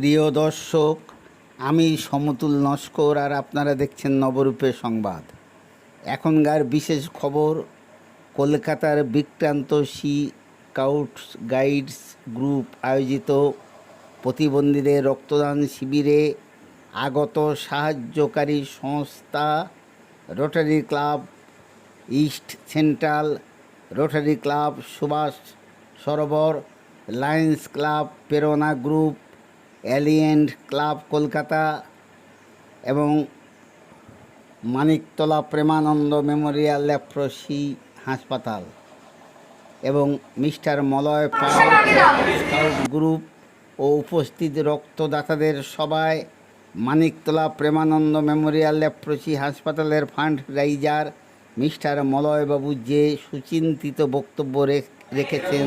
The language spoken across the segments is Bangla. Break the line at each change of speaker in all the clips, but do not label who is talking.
প্রিয় দর্শক, আমি সমতুল নস্কর আর আপনারা দেখছেন নবরূপে সংবাদ। এখনকার বিশেষ খবর, কলকাতার Vikrant scouts guides group আয়োজিত প্রতিবন্ধীদের রক্তদান শিবিরে আগত সাহায্যকারী সংস্থা rotary club, east central rotary club, Subhash Sarobar, lions club, Prerana group অ্যালিয়েন্ট club Kolkata এবং মানিকতলা প্রেমানন্দ মেমোরিয়াল ল্যাপ্রসি হাসপাতাল এবং মিস্টার মলয় পাল গ্রুপ ও উপস্থিত রক্তদাতাদের সবাই মানিকতলা প্রেমানন্দ মেমোরিয়াল ল্যাপ্রসি হাসপাতালের ফান্ড রাইজার মিস্টার মলয়বাবু যে সুচিন্তিত বক্তব্য রেখ- রেখেছেন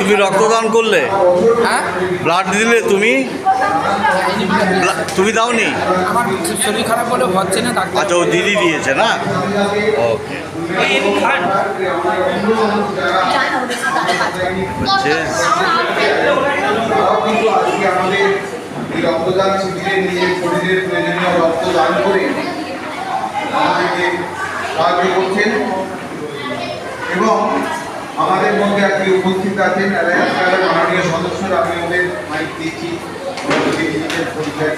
তুমি রক্তদান করলে?
হ্যাঁ?
ব্লাড দিলে তুমি? তুমি দাওনি?
আমার শরীর খারাপ বলে হচ্ছে না ডাক্তার
আচ্ছা ও দিদি দিয়েছে না? ওকে
রক্তদান শিবিরে নিজের শরীরের প্রয়োজনীয় রক্তদান করে আমাদেরকে সাহায্য করছেন। এবং আমাদের মধ্যে আজকে উপস্থিত আছেন মাননীয় সদস্যরা আমি ওদের মাইক দিয়েছি। পরিচয়